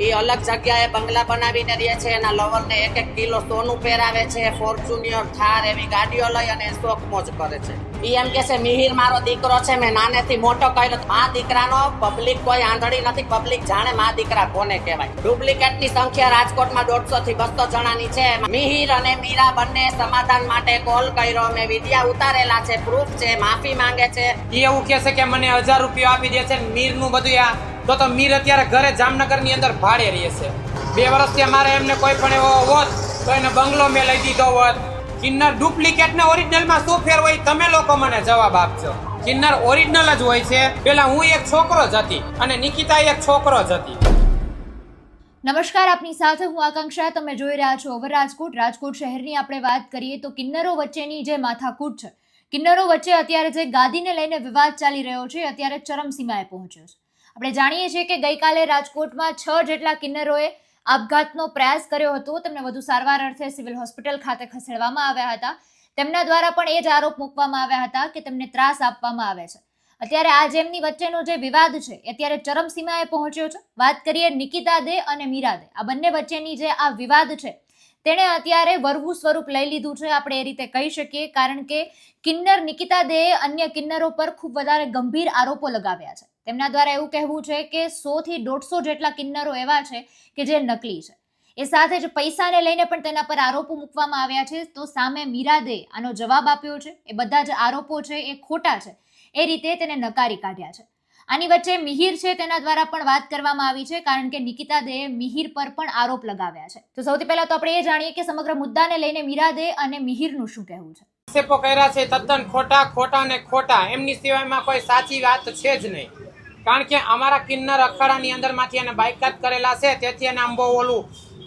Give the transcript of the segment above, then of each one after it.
એ અલગ જગ્યાએ બંગલા બનાવીને રહે છે. એના લવરને એક એક કિલો સોનું પહેરાવે છે. ફોર્ચ્યુનિયર થાર એવી ગાડીઓ લઈ અને શોખ મોજ કરે છે. એ એમ કે છે, મિહિર મારો દીકરો છે. મેં નાનેથી મોટો કર્યો. આ દીકરાનો પબ્લિક કોઈ આંધળી નથી. પબ્લિક જાણે મા દીકરા કોને કહેવાય. ડુપ્લિકેટની સંખ્યા રાજકોટમાં દોઢસો થી બસો જણાની છે. મિહિર અને મીરા બંને સમાધાન માટે કોલ કર્યો. મેં વિડિયા ઉતારેલા છે. પ્રૂફ છે. માફી માંગે છે. એ એવું કહે છે કે મને હજાર રૂપિયા આપી દે છે. મીરનું બધું આ તો તો મીર અત્યારે ઘરે જામનગરની અંદર ભાડે રહે છે. બે વર્ષથી મારે એમને કોઈ પણ એવો હોત તો એને બંગલો મેં લઈ દીધો હોત. કિન્નર ડુપ્લિકેટ ને ઓરિજિનલમાં શું ફેર હોય તમે લોકો મને જવાબ આપજો. કિન્નર ઓરિજિનલ જ હોય છે. પેલા હું એક છોકરો જ હતી અને નિકિતા એક છોકરો જ હતી. નમસ્કાર આપની સાથે હું આકાંક્ષા. તમે જોઈ રહ્યા છો રાજકોટ. રાજકોટ શહેરની આપણે વાત કરીએ તો કિન્નરો વચ્ચેની જે માથાકૂટ છે. કિન્નરો વચ્ચે અત્યારે જે ગાદીને લઈને વિવાદ ચાલી રહ્યો છે અત્યારે ચરમસીમાએ પહોંચ્યો છે. આપણે જાણીએ છીએ કે ગઈકાલે રાજકોટમાં છ જેટલા કિન્નરોએ આપઘાતનો પ્રયાસ કર્યો હતો. તેમને વધુ સારવાર અર્થે સિવિલ હોસ્પિટલ ખાતે ખસેડવામાં આવ્યા હતા. તેમના દ્વારા પણ એ જ આરોપ મૂકવામાં આવ્યા હતા કે તેમને ત્રાસ આપવામાં આવે છે. અત્યારે આ જેમની વચ્ચેનો જે વિવાદ છે, એ અત્યારે ચરમસીમાએ પહોંચ્યો છે. વાત કરીએ નિકિતા દે અને મીરા દે. આ બંને વચ્ચેની જે આ વિવાદ છે, તેણે અત્યારે વરવું સ્વરૂપ લઈ લીધું છે. આપણે એ રીતે કહી શકીએ, કારણ કે કિન્નર નિકિતા દેએ અન્ય કિન્નરો પર ખૂબ વધારે ગંભીર આરોપો લગાવ્યા છે. તેમના દ્વારા એવું કહેવું છે કે સો થી દોઢસો જેટલા કિન્નરો એવા છે કે જે નકલી છે. એ સાથે જ પૈસાને લઈને પણ તેના પર આરોપો મૂકવામાં આવ્યા છે. તો સામે મીરાદે આનો જવાબ આપ્યો છે. એ બધા જ આરોપો છે એ ખોટા છે. એ રીતે તેને નકારી કાઢ્યા છે. આની વચ્ચે મિહિર છે તેના દ્વારા પણ વાત કરવામાં આવી છે કારણ કે નિકિતા દે મિહિર પર પણ આરોપ લગાવ્યા છે. તો સૌથી પહેલા તો આપણે એ જાણીએ કે સમગ્ર મુદ્દાને લઈને મીરા દે અને મિહિરનું શું કહેવું છે? આક્ષેપો કર્યા છે તદ્દન ખોટા ખોટા ને ખોટા. એમની સિવાયમાં કોઈ સાચી વાત છે જ નહીં. કારણ કે અમારા કિન્નર અખાડાની અંદરમાંથી એને બાયકાત કરેલા છે, તેથી એને આમ બહુ ઓલું,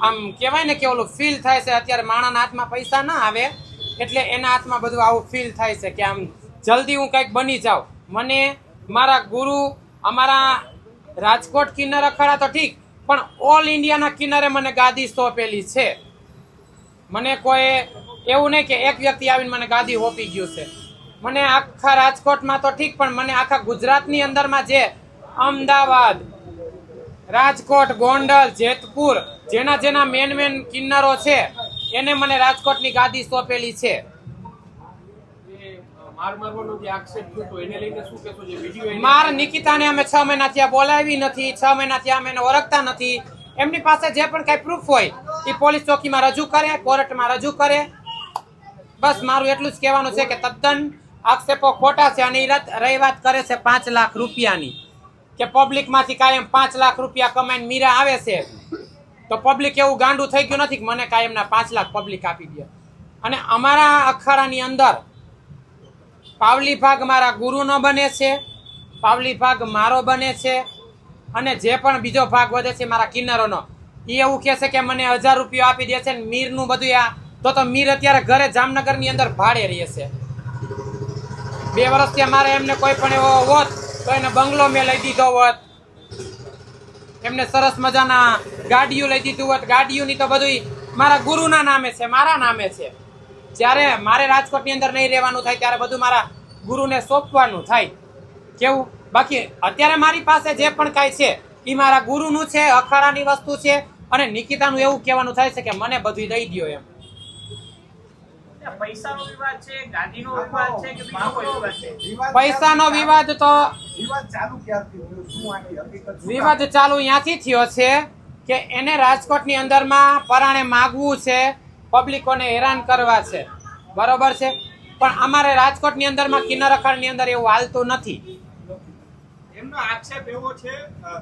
આમ કહેવાય ને કે ઓલું ફીલ થાય છે. અત્યારે માણાના હાથમાં પૈસા ના આવે, એટલે એના હાથમાં બધું આવું ફીલ થાય છે કે આમ જલ્દી હું કંઈક બની જાઉં. મને મારા ગુરુ, અમારા રાજકોટ કિન્નર અખાડા તો ઠીક, પણ ઓલ ઇન્ડિયાના કિન્નરે મને ગાદી સોંપેલી છે. મને કોઈ એવું નહીં કે એક વ્યક્તિ આવીને મને ગાદી હોપી ગયું છે. મને આખા રાજકોટમાં તો ઠીક, પણ મને આખા ગુજરાતની અંદરમાં જે અમદાવાદ રાજકોટ ગોંડલ જેતપુર જેના જેના મેન મેન કિન્નરો છે એને મને રાજકોટની ગાદી સોંપેલી છે. માર નિકિતાને અમે છ મહિના ત્યાં બોલાવી નથી છ મહિના ત્યાં અમે એને ઓળખતા નથી. એમની પાસે જે પણ કઈ પ્રૂફ હોય એ પોલીસ ચોકીમાં રજૂ કરે કોર્ટમાં રજૂ કરે. બસ મારું એટલું જ કહેવાનું છે કે તદ્દન આક્ષેપો ખોટા છે અને એ રત- રહી વાત કરે છે પાંચ લાખ રૂપિયાની. કે પબ્લિકમાંથી કાયમ પાંચ લાખ રૂપિયા કમાઈને મીરા આવે છે. તો પબ્લિક એવું ગાંડું થઈ ગયું નથી કે મને કાયમના પાંચ લાખ પબ્લિક આપી દે. અને અમારા અખાડાની અંદર પાવલી ભાગ મારા ગુરુનો બને છે, પાવલી ભાગ મારો બને છે, અને જે પણ બીજો ભાગ વધે છે મારા કિન્નરોનો, એ એવું કહે છે કે મને હજાર રૂપિયા આપી દે છે મીરનું બધું આ, તો તો મીર અત્યારે ઘરે જામનગરની અંદર ભાડે રહે છે. બે વર્ષથી મારે એમને કોઈ પણ એવો હોત તો એને બંગલો મેં લઈ દીધો હોત, એમને સરસ મજાના ગાડીઓ લઈ દીધું હોત. ગાડીઓની તો બધું મારા ગુરુના નામે છે, મારા નામે છે. જ્યારે મારે રાજકોટની અંદર નહીં રહેવાનું થાય, ત્યારે બધું મારા ગુરુને સોંપવાનું થાય. કેવું? બાકી અત્યારે મારી પાસે જે પણ કાંઈ છે એ મારા ગુરુનું છે, અખાડાની વસ્તુ છે, અને નિકિતાનું એવું કહેવાનું થાય છે કે મને બધું દઈ દ્યો એમ. પૈસાનો વિવાદ છે ગાદીનો વિવાદ છે કે બીજો કોઈ વિવાદ છે? પૈસાનો વિવાદ તો વિવાદ ચાલુ ક્યારથી થયો? શું આની હકીકત વિવાદ ચાલુ ત્યાંથી થયો છે કે એને રાજકોટની અંદરમાં પરાણે માગવું છે પબ્લિકોને હેરાન કરવા છે. બરોબર છે? પણ અમારે રાજકોટની અંદરમાં કિન્નર અખાડની અંદર એવું હાલતું નથી. એમનો આક્ષેપ એવો છે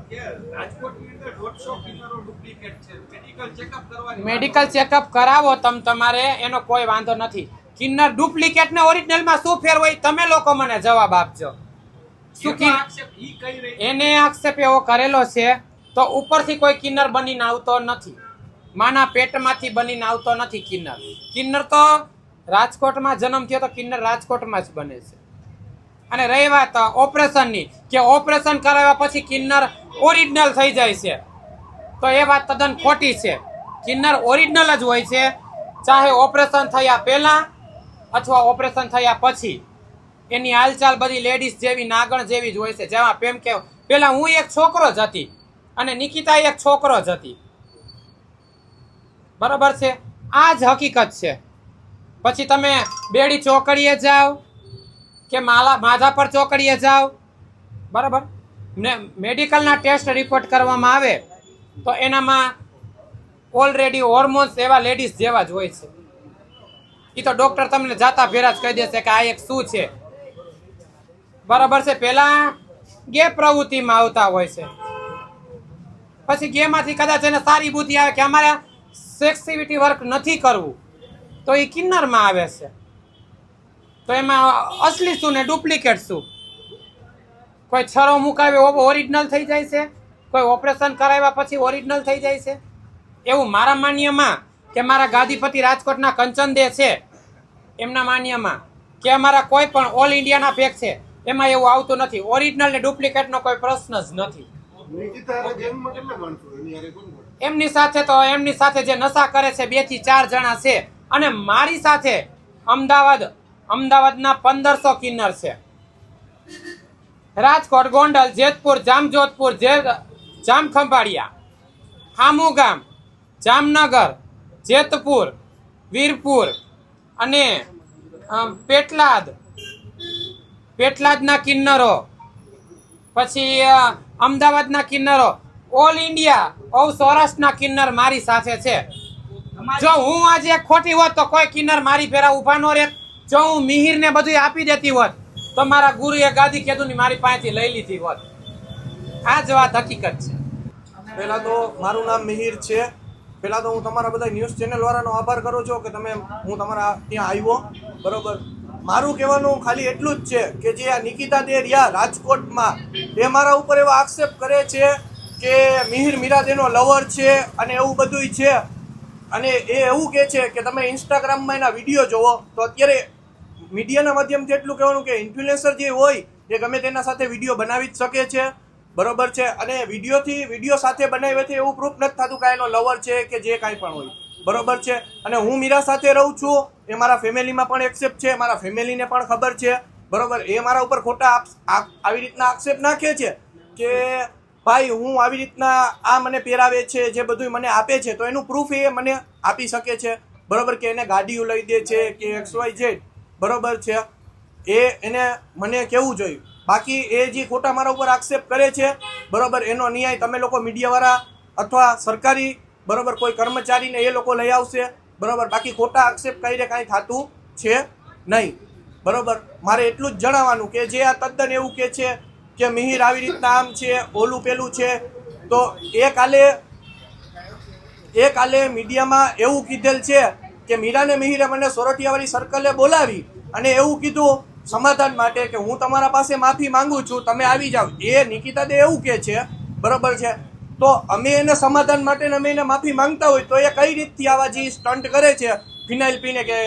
કે રાજકોટની અંદર દોઢસો કિન્નરો ડુપ્લિકેટ છે. મેડિકલ ચેકઅપ કરવાની મેડિકલ ચેકઅપ કરાવો તમ તમારે એનો કોઈ વાંધો નથી. કિન્નર ડુપ્લિકેટ ને ઓરિજિનલમાં શું ફેર હોય તમે લોકો મને જવાબ આપજો. એને આક્ષેપ એવો કરેલો છે તો ઉપરથી કોઈ કિન્નર બનીને આવતો નથી. માના પેટમાંથી બનીને આવતો નથી કિન્નર. કિન્નર તો રાજકોટમાં જન્મ થયો તો કિન્નર રાજકોટમાં જ બને છે. અને રહી વાત ઓપરેશનની, કે ઓપરેશન કરાવ્યા પછી કિન્નર ઓરિજિનલ થઈ જાય છે. તો એ વાત તદ્દન ખોટી છે. કિન્નર ઓરિજિનલ જ હોય છે, ચાહે ઓપરેશન થયા પહેલાં અથવા ઓપરેશન થયા પછી. એની હાલચાલ બધી લેડીઝ જેવી, નાગણ જેવી જ હોય છે. જેમાં પ્રેમ કે, પહેલાં હું એક છોકરો જ હતી અને નિકિતા એક છોકરો જ હતી. બરાબર છે? આ જ હકીકત છે. પછી તમે બેડી ચોકડીએ જાઓ કે માલા માથા પર ચોકડીએ જાઓ. બરાબર? ને મેડિકલના ટેસ્ટ રિપોર્ટ કરવામાં આવે, તો એનામાં ઓલરેડી હોર્મોન્સ એવા લેડીઝ જેવા જ હોય છે. એ તો ડૉક્ટર તમને જાતા ભેરા જ કહી દેશે કે આ એક શું છે? બરાબર છે? પહેલાં ગે પ્રવૃત્તિમાં આવતા હોય છે. પછી ગેમાંથી કદાચ એને સારી બુદ્ધિ આવે કે અમારે સેક્સિવિટી વર્ક નથી કરવું, તો એ કિન્નરમાં આવે છે. તો એમાં અસલી શું ને ડુપ્લિકેટ શું? કોઈ છરો મુકાવ્યો ઓરિજિનલ થઈ જાય છે? કોઈ ઓપરેશન કરાવ્યા પછી ઓરિજિનલ થઈ જાય છે? એવું મારા માન્યમાં કે મારા ગાદીપતિ રાજકોટના કંચનદે છે. એમના માન્યમાં કે અમારા કોઈ પણ ઓલ ઇન્ડિયાના પેક છે. એમાં એવું આવતું નથી. ઓરિજિનલ ને ડુપ્લિકેટનો કોઈ પ્રશ્ન જ નથી? એમની સાથે તો એમની સાથે જે નશા કરે છે બેથી ચાર જણા છે. અને મારી સાથે અમદાવાદ અમદાવાદના પંદરસો કિન્નર છે. રાજકોટ, ગોંડલ, જેતપુર, જામજોધપુર, જે જામખંભાળિયા હામુ ગામ જામનગર, જેતપુર, વીરપુર અને પેટલાદ. પેટલાદના કિન્નરો. પછી અમદાવાદના કિન્નરો. ઓલ ઇન્ડિયા ઓ સૌરાષ્ટ્રના કિન્નર મારી સાથે છે. જો હું આજે ખોટી હોત તો કોઈ કિન્નર મારી ભેરા ઊભા નો રહેત. જો હું મિહિર ને બધું આપી દેતી હોત, તો મારા ગુરુએ ગાદી કીધું ની મારી પાસેથી લઈ લીધી હોત. આ જ વાત હકીકત છે. પહેલાં તો મારું નામ મિહિર છે. પહેલાં તો હું તમારા બધા ન્યૂઝ ચેનલ વાળાનો આભાર કરું છું કે તમે, હું તમારા ત્યાં આવ્યો. બરોબર? મારું કહેવાનું ખાલી એટલું જ છે કે જે આ નિકિતા દે રહ્યા રાજકોટમાં એ મારા ઉપર એવા આક્ષેપ કરે છે કે મિહિર મીરાદેનો લવર છે અને એવું બધુંય છે. અને એ એવું કહે છે કે તમે ઇન્સ્ટાગ્રામમાં એના વીડિયો જોવો, તો અત્યારે મીડિયાના માધ્યમથી એટલું કહેવાનું કે ઇન્ફ્લુએન્સર જે હોય, એ ગમે તેના સાથે વીડિયો બનાવી જ શકે છે. બરોબર છે? અને વિડીયોથી વીડિયો સાથે બનાવ્યાથી એવું પ્રૂફ નથી થતું કે એનો લવર છે કે જે કાંઈ પણ હોય. બરોબર છે? અને હું મીરા સાથે રહું છું, એ મારા ફેમિલીમાં પણ એક્સેપ્ટ છે, મારા ફેમિલીને પણ ખબર છે. બરોબર? એ મારા ઉપર ખોટા આવી રીતના આક્ષેપ નાખે છે કે, ભાઈ, હું આવી રીતના આ મને પહેરાવે છે, જે બધું મને આપે છે, તો એનું પ્રૂફ એ મને આપી શકે છે. બરોબર? કે એને ગાડીઓ લઈ દે છે, કે એક્સ વાય ઝેડ બરોબર છે. એ એને મને કહેવું જોઈએ બાકી એ જે ખોટા મારા ઉપર આક્ષેપ કરે છે, બરોબર, એનો ન્યાય તમે લોકો મીડિયાવાળા અથવા સરકારી, બરોબર, કોઈ કર્મચારીને એ લોકો લઈ આવશે, બરોબર, બાકી ખોટા આક્ષેપ કરીને કાંઈ થતું છે નહીં. બરોબર, મારે એટલું જ જણાવવાનું કે જે આ તદ્દન એવું કે છે કે મિહિર આવી રીતના આમ છે, ઓલું પેલું છે, તો એ કાલે એ કાલે મીડિયામાં એવું કીધેલ છે કે મીરાને મિહિરે મને સોરઠિયાવાળી સર્કલે બોલાવી અને એવું કીધું સમાધાન માટે કે હું તમારા પાસે માફી માંગુ છું, તમે આવી જાઓ. એ નિકિતા દે એવું કે છે, બરોબર છે? તો અમે એને સમાધાન માટે અમે એને માફી માંગતા હોય તો એ કઈ રીતથી આવા જે સ્ટન્ટ કરે છે? ફિનાઇલ પીને કે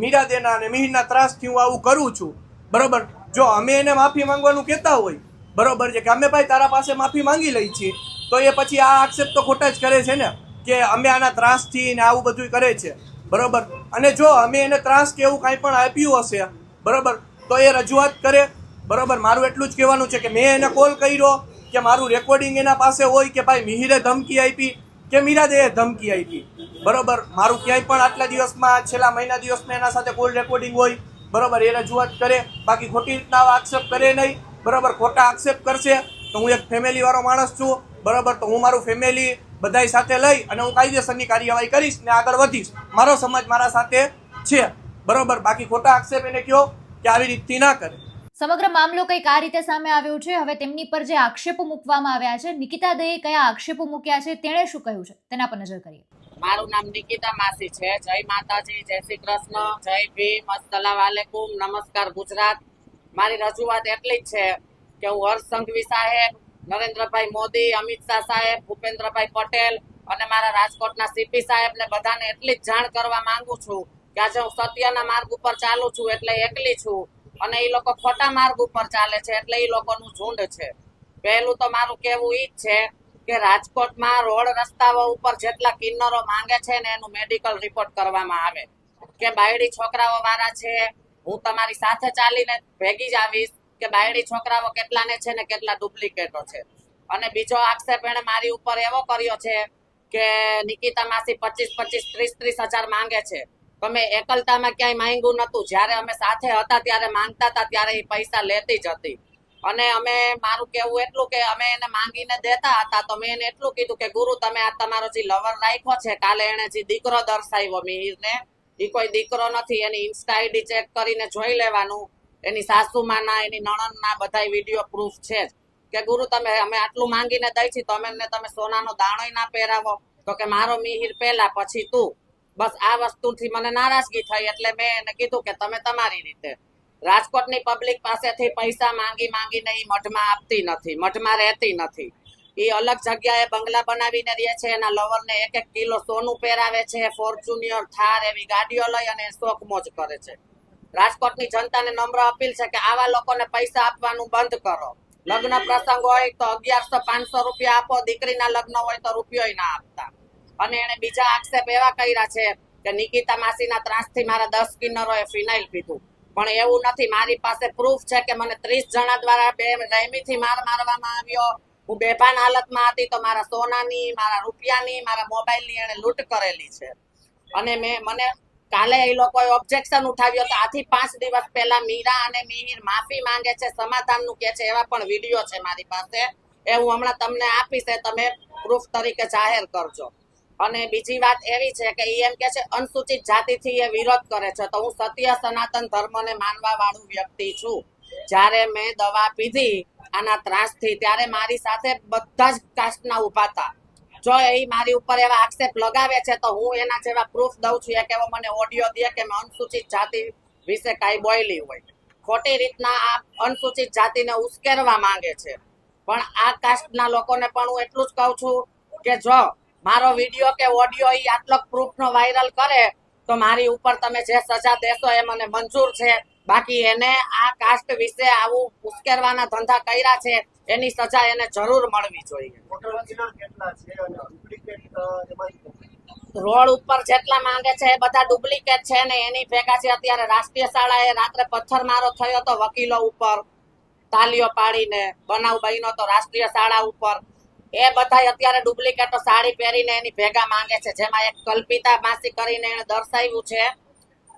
મીરા દેના અને મિહિરના ત્રાસથી હું આવું કરું છું. બરોબર? જો અમે એને માફી માંગવાનું કહેતા હોય, બરોબર છે કે અમે ભાઈ તારા પાસે માફી માંગી લઈ છીએ, તો એ પછી આ આક્ષેપ તો ખોટા જ કરે છે ને? કે અમે આના ત્રાસથી ને આવું બધું કરે છે. બરોબર? અને જો અમે એને ત્રાસ કે એવું કાંઈ પણ આપ્યું હશે, બરાબર? તો એ રજૂઆત કરે. બરાબર? મારું એટલું જ કહેવાનું છે કે મેં એને કોલ કર્યો કે મારું રેકોર્ડિંગ એના પાસે હોય કે ભાઈ મિહિરે ધમકી આપી કે મીરાદેએ ધમકી આપી. બરાબર? મારું ક્યાંય પણ આટલા દિવસમાં છેલ્લા મહિના દિવસમાં એના સાથે કોલ રેકોર્ડિંગ હોય, બરાબર? એ રજૂઆત કરે. બાકી ખોટી રીતના આક્ષેપ કરે નહીં. બરાબર? ખોટા આક્ષેપ કરશે. તો હું એક ફેમિલીવાળો માણસ છું. બરાબર? તો હું મારું ફેમિલી બધાય સાથે લઈ અને હું કાયદેસરની કાર્યવાહી કરીશ ને આગળ વધીશ. મારો સમાજ મારા સાથે છે. બરોબર? બાકી ખોટા આક્ષેપ એને કયો કે આવી રીતથી ના કરે. સમગ્ર મામલો કંઈક આ રીતે સામે આવ્યો છે. હવે તેમની પર જે આક્ષેપો મૂકવામાં આવ્યા છે નિકિતા દએ કયા આક્ષેપો મૂક્યા છે તેણે શું કહ્યું છે? તેના પર નજર કરીએ. મારું નામ નિકિતા માસી છે. જય માતાજી જય શ્રી કૃષ્ણ જય ભીમ અસલામ વાલેકુમ નમસ્કાર ગુજરાત. મારી રજૂઆત એટલી જ છે કે હું હર્ષ સંઘવી સાહેબ નરેન્દ્રભાઈ મોદી, અમિત શાહ સાહેબ, ભૂપેન્દ્રભાઈ પટેલ અને મારા રાજકોટના સીપી સાહેબ ને બધાને એટલી જ જાણ કરવા માંગુ છું કે આજે હું સત્યના માર્ગ ઉપર ચાલુ છું એટલે એકલી છું અને એ લોકો ખોટા માર્ગ ઉપર ચાલે છે એટલે એ લોકોનું ઝુંડ છે. પહેલું તો મારું કહેવું ઈ જ છે કે રાજકોટમાં રોડ રસ્તાઓ ઉપર જેટલા કિન્નરો માંગે છે ને એનું મેડિકલ રિપોર્ટ કરવામાં આવે. કે બાયડી છોકરાઓ વાળા છે, હું તમારી સાથે ચાલીને ભેગી જ આવીશ કે બાયડી છોકરાઓ કેટલાને છે ને કેટલા ડુપ્લિકેટો છે. અને બીજો આક્ષેપ એણે મારી ઉપર એવો કર્યો છે કે નિકિતા માસી પચીસ પચીસ, ત્રીસ ત્રીસ હજાર માંગે છે. તમે એકલતામાં ક્યાંય માંગ્યું નતું જ્યારે અમે સાથે હતા ત્યારે માંગતા હતા ત્યારે એ પૈસા લેતી જ હતી. અને અમે મારું કેવું એટલું કે અમે એને માંગીને દેતા હતા તો મેં એને એટલું કીધું કે ગુરુ તમે આ તમારો જે લવર રાખ્યો છે, કાલે એને જે દીકરો દર્શાવ્યો મિહિરને એ કોઈ દીકરો નથી. એની ઇન્સ્ટા આઈડી ચેક કરીને જોઈ લેવાનું. એની સાસુમાના, એની નણંદના બધા વીડિયો પ્રૂફ છે કે ગુરુ, તમે અમે આટલું માંગીને દઈ છી તો અમે તમે સોનાનો દાણોય ના પહેરાવો. તો કે મારો મિહિર પહેલા, પછી તું. બસ આ વસ્તુથી મને નારાજગી થઈ એટલે મેં એને કીધું કે તમે તમારી રીતે. રાજકોટની પબ્લિક પાસેથી પૈસા માંગી માંગીને એ મઠમાં આપતી નથી, મઠમાં રહેતી નથી. એ અલગ જગ્યાએ બંગલા બનાવીને રહે છે, એના લવરને એક એક કિલો સોનું પહેરાવે છે ફોર્ચ્યુનિયર થાર એવી ગાડીઓ લઈ અને શોખ મોજ કરે છે. રાજકોટની જનતાને નમ્ર અપીલ છે કે આવા લોકોને પૈસા આપવાનું બંધ કરો. લગ્ન પ્રસંગ હોય તો અગિયારસો પાંચસો રૂપિયા આપો, દીકરીના લગ્ન હોય તો રૂપિયો ના આપતા. અને એને બીજા આક્ષેપ એવા કર્યા છે કે નિકિતા માસીના ત્રાસથી મારા દસ કિન્નરોએ ફિનાઇલ પીધું. પણ એવું નથી, મારી પાસે પ્રૂફ છે કે મને ત્રીસ જણા દ્વારા બે રહેમીથી માર મારવામાં આવ્યો. હું બેભાન હાલતમાં હતી તો મારા સોનાની, મારા રૂપિયાની, મારા મોબાઈલની એને લૂંટ કરેલી છે. અને મેં, મને કાલે એ લોકોએ ઓબ્જેક્શન ઉઠાવ્યો તો આથી પાંચ દિવસ પહેલા મીરા અને મિહિર માફી માંગે છે, સમાધાનનું કે છે, એવા પણ વીડિયો છે મારી પાસે. એ હું હમણાં તમને આપીશ તમે પ્રૂફ તરીકે જાહેર કરજો. અને બીજી વાત એવી છે કે એમ કે છે, અનુસૂચિત જાતિથી એ વિરોધ કરે છે. તો હું સત્ય સનાતન ધર્મને માનવા વાળું વ્યક્તિ છું. જ્યારે મેં દવા પીધી, આના ત્રાસથી, ત્યારે મારી સાથે બધા જ કાસ્ટના ઊભા હતા. જો એ મારી ઉપર એવા આક્ષેપ લગાવે છે, તો હું એના જેવા પ્રૂફ દઉં છું. એક એવો મને ઓડિયો દે કે મેં અનુસૂચિત જાતિ વિશે કાંઈ બોયલી હોય. ખોટી રીતના આ અનુસૂચિત જાતિને ઉશ્કેરવા માંગે છે. પણ આ કાસ્ટના લોકોને પણ હું એટલું જ કહું છું કે જો મારો વીડિયો કે ઓડિયો એ આટલો પ્રૂફનો વાયરલ કરે, તો મારી ઉપર તમે જે સજા દેશો એ મને મંજૂર છે. બાકી એને આ કાસ્ટ વિશે આવું ઉશ્કેરવાના ધંધા કર્યા છે એની સજા એને જરૂર મળવી જોઈએ. રોડ ઉપર જેટલા માંગે છે એ બધા ડુપ્લિકેટ છે ને એની ભેગા છે. અત્યારે રાષ્ટ્રીય શાળાએ રાત્રે પથ્થરમારો થયો તો વકીલો ઉપર તાલીઓ પાડીને બનાવ બહેનો તો રાષ્ટ્રીય શાળા ઉપર. એ બધા અત્યારે ડુપ્લિકેટો સાડી પહેરીને એની ભેગા માંગે છે. જેમાં એક કલ્પિતા માસી કરીને એને દર્શાવ્યું છે.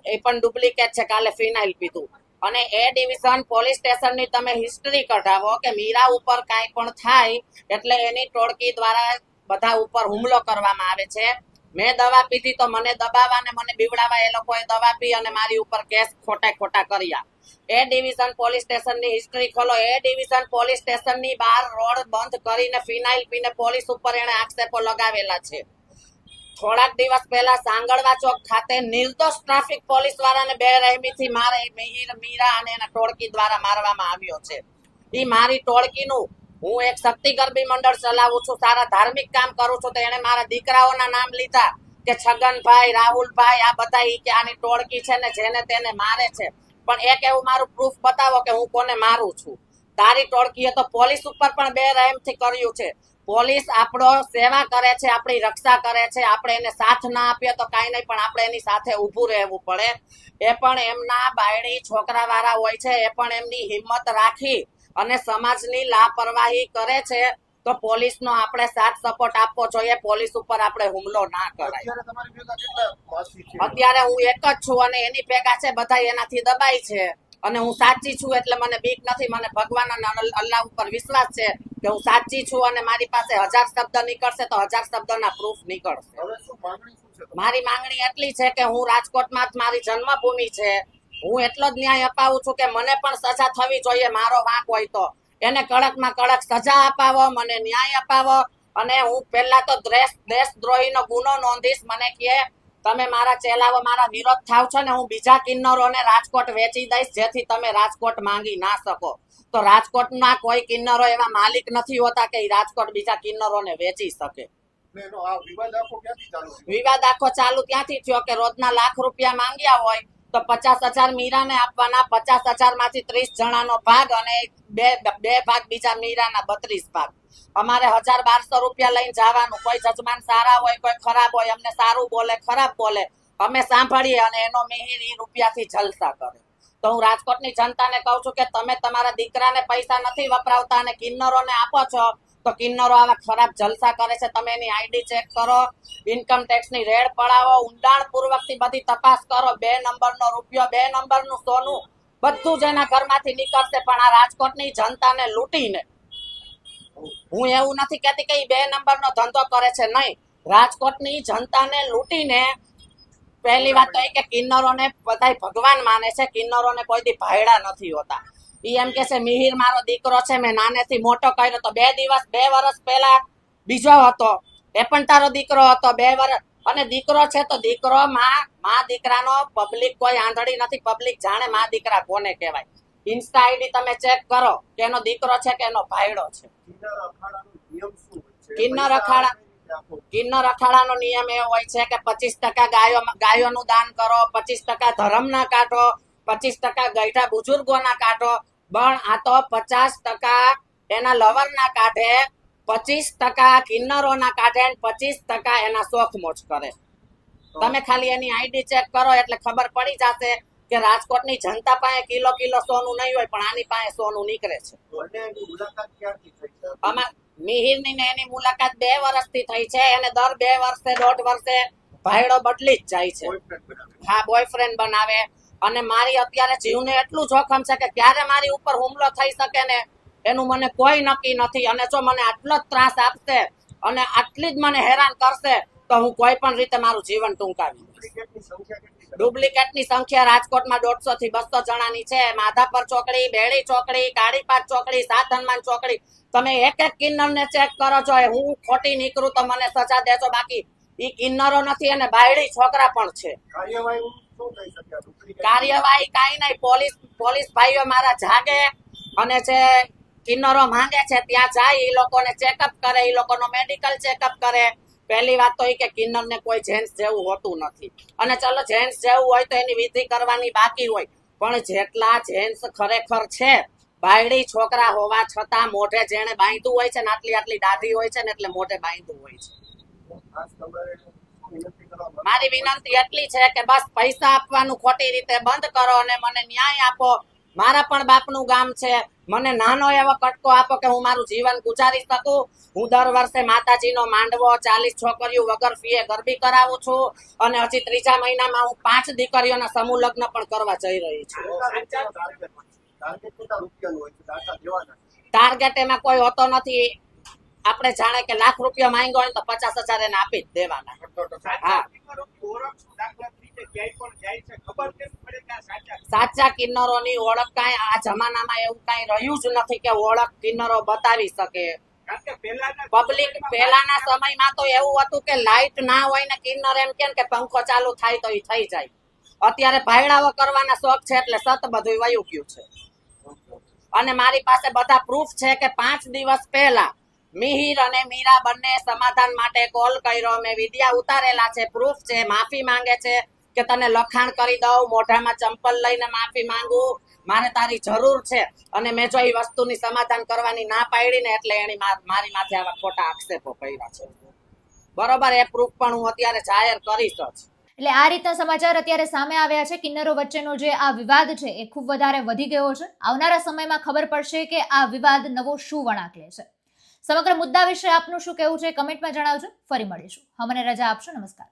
એ પણ ડુપ્લિકેટ છે. કાલે ફિનાઇલ પીધું અને એ ડિવિઝન પોલીસ સ્ટેશનની તમે હિસ્ટ્રી કઢાવો કે મીરા ઉપર કાંઈ પણ થાય એટલે એની ટોળકી દ્વારા બધા ઉપર હુમલો કરવામાં આવે છે. મેં દવા પીધી તો મને દબાવવા ને મને બીવડાવવા એ લોકોએ દવા પી અને મારી ઉપર કેસ ખોટા ખોટા કર્યા. એ ડિવિઝન પોલીસ સ્ટેશનની હિસ્ટ્રી ખોલો. એ ડિવિઝન પોલીસ સ્ટેશનની બહાર રોડ બંધ કરીને ફિનાઇલ પીને પોલીસ ઉપર એણે આક્ષેપો લગાવેલા છે. થોડાક દિવસ પહેલા સાંગળવા ચોક ખાતે નિર્દોષ ટ્રાફિક પોલીસ વાળાને બે રહેમીથી મારે મિહિર, મીરા અને એના ટોળકી દ્વારા મારવામાં આવ્યો છે. એ મારી ટોળકીનું, હું એક શક્તિ ગરબી મંડળ ચલાવું છું, સારા ધાર્મિક કામ કરું છું, તો એને મારા દીકરાઓના નામ લીધા કે છગનભાઈ, રાહુલભાઈ, આ બધા ઈ કે આની ટોળકી છે ને જેને તેને મારે છે. પણ એક એવું મારું પ્રૂફ બતાવો કે હું કોને મારું છું. તારી ટોળકીએ તો પોલીસ ઉપર પણ બે રહેમથી કર્યું છે. પોલીસ આપણો સેવા કરે છે, આપણી રક્ષા કરે છે, આપણે એને સાથ ના આપીએ તો કાંઈ નહીં, પણ આપણે એની સાથે ઊભું રહેવું પડે. એ પણ એમના બાયડી છોકરાવાળા હોય છે, એ પણ એમની હિંમત રાખી અને સમાજની લાપરવાહી કરે છે. તો પોલીસનો આપણે સાથ સપોર્ટ આપવો જોઈએ. પોલીસ ઉપર આપણે હુમલો ના કરાય. અત્યારે હું એક જ છું અને એની ભેગા છે બધા એનાથી દબાય છે. અને હું સાચી છું એટલે મને બીક નથી. મને ભગવાન અને અલ્લાહ ઉપર વિશ્વાસ છે કે હું સાચી છું અને મારી પાસે હજાર શબ્દ નીકળશે તો હજાર શબ્દના પ્રૂફ નીકળશે. મારી માંગણી એટલી છે કે હું રાજકોટમાં જ મારી જન્મભૂમિ છે. હું એટલો જ ન્યાય અપાવું છું કે મને પણ સજા થવી જોઈએ મારો વાંક હોય તો. એને કડકમાં કડક સજા અપાવો મને ન્યાય અપાવો. અને હું પહેલા તો દેશ દેશદ્રોહીનો ગુનો નોંધીશ. મને કહે તમે મારા ચેલાવો મારા વિરોધ થાવ છો ને હું બીજા કિન્નરોને રાજકોટ વેચી દઈશ જેથી તમે રાજકોટ માંગી ના શકો. તો રાજકોટના કોઈ કિન્નરો એવા માલિક નથી હોતા કે રાજકોટ બીજા કિન્નરોને વેચી શકે. વિવાદ આખો ચાલુ ત્યાંથી થયો કે રોજના લાખ રૂપિયા માંગ્યા હોય તો પચાસ હજાર મીરાને આપવાના, પચાસ હજારમાંથી ત્રીસ જણાનો ભાગ અને બે બે ભાગ બીજા મીરાના બત્રીસ ભાગ. અમારે હજાર બારસો રૂપિયા લઈને જવાનું. કોઈ જજમાન સારા હોય, કોઈ ખરાબ હોય, અમને સારું બોલે, ખરાબ બોલે, અમે સાંભળીએ અને એનો મિહિર એ રૂપિયાથી જલસા કરે. તો હું રાજકોટની જનતાને કહું છું કે તમે તમારા દીકરાને પૈસા નથી વપરાવતા અને કિન્નરોને આપો છો તો કિન્નરો આવા ખરાબ જલસા કરે છે. તમે એની આઈડી ચેક કરો ઇન્કમ ટેક્સની રેડ પડાવો ઊંડાણ પૂર્વકથી બધી તપાસ કરો. બે નંબર નો રૂપિયો, બે નંબરનું સોનું, બધું જ એના ઘરમાંથી નીકળશે. પણ આ રાજકોટની જનતાને લૂંટીને. હું એવું નથી કહેતી કે બે બે નંબરનો ધંધો કરે છે. નહીં. રાજકોટની જનતાને લૂંટીને પહેલી વાત તો એ કે કિન્નરોને બધાય ભગવાન માને છે. કિન્નરોને કોઈ દી ભાયડા નથી હોતા. ઈ એમ કે છે મિહિર મારો દીકરો છે મેં નાનેથી મોટો કર્યો તો બે દિવસ બે વર્ષ પહેલા બીજો હતો એ પણ તારો દીકરો હતો બે વર્ષ અને દીકરો છે તો દીકરો માં માં દીકરાનો પબ્લિક કોઈ આંધળી નથી પબ્લિક જાણે માં દીકરા કોને કહેવાય ઇન્સ્ટા આઈડી તમે ચેક કરો કે એનો દીકરો છે કે એનો ભાયડો છે કિન્નર? અખાડા-? કિન્નર અખાડાનો નિયમ એવો હોય છે કે પચીસ ટકા ગાયો ગાયોનું દાન કરો પચીસ ટકા ધર્મના કાઢો પચીસ ટકા ગઈઠા બુજુર્ગોના કાઢો પણ આ તો પચાસ ટકા એના લવરના કાઢે પચીસ ટકા કિન્નરોના કાઢે પચીસ ટકા એના શોખ મોજ કરે. તમે ખાલી એની આઈડી ચેક કરો એટલે ખબર પડી જશે કે રાજકોટની જનતા પાસે કિલો કિલો સોનું નહીં હોય પણ આની પાસે સોનું નીકળે છે. મિહિરની ને એની મુલાકાત બે વર્ષથી થઈ છે અને દર બે વર્ષે દોઢ વર્ષે ભાઈડો બદલી જ જાય છે. હા બોયફ્રેન્ડ બનાવે. અને મારી અત્યારે જીવને એટલું જોખમ છે કે ક્યારે મારી ઉપર હુમલો થઈ શકે ને, એનું મને કોઈ નક્કી નથી. અને જો મને આટલો જ ત્રાસ આપશે અને આટલી જ મને હેરાન કરશે, તો હું કોઈ પણ રીતે મારું જીવન ટૂંકાવી. ડુપ્લિકેટની સંખ્યા રાજકોટમાં દોઢસો થી બસો જણાની છે. માધાપર ચોકડી, બેડી ચોકડી, કાળીપાટ ચોકડી, સાત હનુમાન ચોકડી. તમે એક એક કિન્નરને ચેક કરો છો હું ખોટી નીકળું તો મને સજા દેજો બાકી. ઈ કિન્નરો નથી અને બાયડી છોકરા પણ છે. કાર્યવાહી શું થઈ શકે? કાર્યવાહી કાંઈ નહીં. પોલીસ પોલીસ ભાઈઓ મારા જાગે અને જે કિન્નરો માંગે છે ત્યાં જાય એ લોકોને ચેકઅપ કરે એ લોકોનો મેડિકલ ચેકઅપ કરે. પહેલી વાત તો એ કે કિન્નર ને કોઈ જેન્ટ્સ જેવું હોતું નથી. અને ચલો જેન્ટ્સ જેવું હોય તો એની વિધિ કરવાની બાકી હોય. પણ જેટલા જેન્ટ્સ ખરેખર છે, બાયડી છોકરા હોવા છતાં મોઢે જેણે બાંધ્યું હોય છે ને આટલી આટલી દાઢી હોય છે ને એટલે મોઢે બાંધ્યું હોય છે. મારી વિનંતી એટલી છે કે બસ પૈસા આપવાનું ખોટી રીતે બંધ કરો અને મને ન્યાય આપો. મારા પણ બાપનું ગામ છે. મને નાનો એવો કટકો આપો કે હું મારું જીવન ગુજારી શકું. હું દર વર્ષે માતાજીનો માંડવો ચાલીસ છોકરીઓ વગર ફીએ ગરબી કરાવું છું અને હજી ત્રીજા મહિનામાં હું પાંચ દીકરીઓના સમૂહ લગ્ન પણ કરવા જઈ રહી છું. ટાર્ગેટ એમાં કોઈ હોતો નથી. આપણે જાણે કે લાખ રૂપિયા માંગ્યો હોય તો પચાસ હજાર એને આપી જ દેવાના. સાચા કિન્નરોની ઓળખ કઈ આ જમાનામાં એવું કઈ રહ્યું જ નથી કે ઓળખ કિન્નરો બતાવી શકે. પહેલાના પબ્લિક પહેલાના સમયમાં તો એવું હતું કે લાઈટ ના હોય ને કિન્નર એમ કેમ કે પંખો ચાલુ થાય તો એ થઈ જાય. અત્યારે ભાયડાઓ કરવાના શોખ છે એટલે સત બધું વયું ગયું છે. અને મારી પાસે બધા પ્રૂફ છે કે પાંચ દિવસ પહેલા મિહિર અને મીરા બંને સમાધાન માટે કોલ કર્યો. મેં વિડિયા ઉતારેલા છે પ્રૂફ છે, માફી માંગે છે કે તને લખાણ કરી દઉં, મોઢામાં ચંપલ લઈને માફી માંગુ. મારે તારી જરૂર છે અને મેં જો એ વસ્તુની સમાધાન કરવાની ના પાડી ને એટલે એની મારી માથે આવા ખોટા આક્ષેપો કર્યા છે. બરોબર, એ પ્રૂફ પણ હું અત્યારે જાહેર કરીશ જ. એટલે આ રીતના સમાચાર અત્યારે સામે આવ્યા છે. કિન્નરો વચ્ચેનો જે આ વિવાદ છે એ ખૂબ વધારે વધી ગયો છે. આવનારા સમયમાં ખબર પડશે કે આ વિવાદ નવો શું વળાંક લે છે. સમગ્ર મુદ્દા વિશે આપનું શું કહેવું છે કમેન્ટમાં જણાવજો. ફરી મળીશું. હમને રજા આપશો. નમસ્કાર.